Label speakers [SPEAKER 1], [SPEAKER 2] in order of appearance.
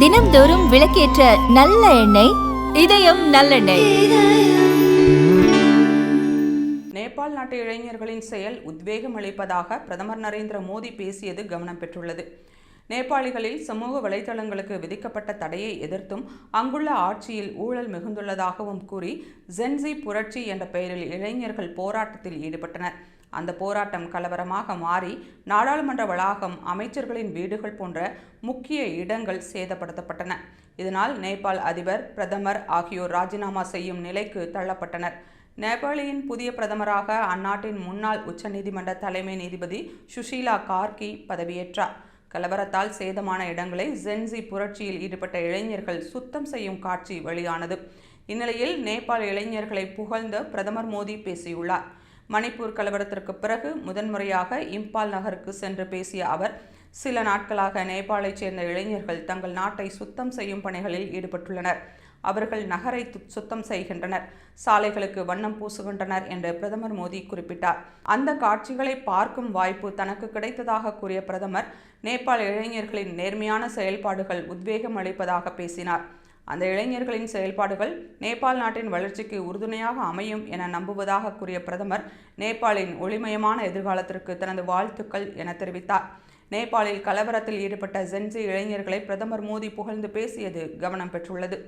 [SPEAKER 1] தினம்தோறும் விளக்கேற்ற நல்ல எண்ணெய் இதயம் நல்லெண்ணெய்.
[SPEAKER 2] நேபாள் நாட்டு இளைஞர்களின் செயல் உத்வேகம் அளிப்பதாக பிரதமர் நரேந்திர மோடி பேசியது கவனம் பெற்றுள்ளது. நேபாளிகளில் சமூக வலைதளங்களுக்கு விதிக்கப்பட்ட தடையை எதிர்த்தும் அங்குள்ள ஆட்சியில் ஊழல் மிகுந்துள்ளதாகவும் கூறி ஜென்சி புரட்சி என்ற பெயரில் இளைஞர்கள் போராட்டத்தில் ஈடுபட்டனர். அந்த போராட்டம் கலவரமாக மாறி நாடாளுமன்ற வளாகம் அமைச்சர்களின் வீடுகள் போன்ற முக்கிய இடங்கள் சேதப்படுத்தப்பட்டன. இதனால் நேபாள் அதிபர் பிரதமர் ஆகியோர் ராஜினாமா செய்யும் நிலைக்கு தள்ளப்பட்டனர். நேபாளியின் புதிய பிரதமராக அந்நாட்டின் முன்னாள் உச்சநீதிமன்ற தலைமை நீதிபதி சுஷீலா கார்கி பதவியேற்றார். கலவரத்தால் சேதமான இடங்களை ஜென்சி புரட்சியில் ஈடுபட்ட இளைஞர்கள் சுத்தம் செய்யும் காட்சி வெளியானது. இந்நிலையில் நேபாள் இளைஞர்களை புகழ்ந்த பிரதமர் மோடி பேசியுள்ளார். மணிப்பூர் கலவரத்திற்கு பிறகு முதன்முறையாக இம்பால் நகருக்கு சென்று பேசிய அவர் சில நாட்களாக நேபாளைச் சேர்ந்த இளைஞர்கள் தங்கள் நாட்டை சுத்தம் செய்யும் பணிகளில் ஈடுபட்டுள்ளனர். அவர்கள் நகரை து- சுத்தம் செய்கின்றனர். சாலைகளுக்கு வண்ணம் பூசுகின்றனர் என்று பிரதமர் மோடி குறிப்பிட்டார். அந்த காட்சிகளை பார்க்கும் வாய்ப்பு தனக்கு கிடைத்ததாக கூறிய பிரதமர் நேபாள இளைஞர்களின் நேர்மையான செயல்பாடுகள் உத்வேகம் அளிப்பதாக பேசினார். அந்த இளைஞர்களின் செயல்பாடுகள் நேபாள் நாட்டின் வளர்ச்சிக்கு உறுதுணையாக அமையும் என நம்புவதாக கூறிய பிரதமர் நேபாளின் ஒளிமயமான எதிர்காலத்திற்கு தனது வாழ்த்துக்கள் என தெரிவித்தார். நேபாளில் கலவரத்தில் ஈடுபட்ட ஜென்சி இளைஞர்களை பிரதமர் மோடி புகழ்ந்து பேசியது கவனம் பெற்றுள்ளது.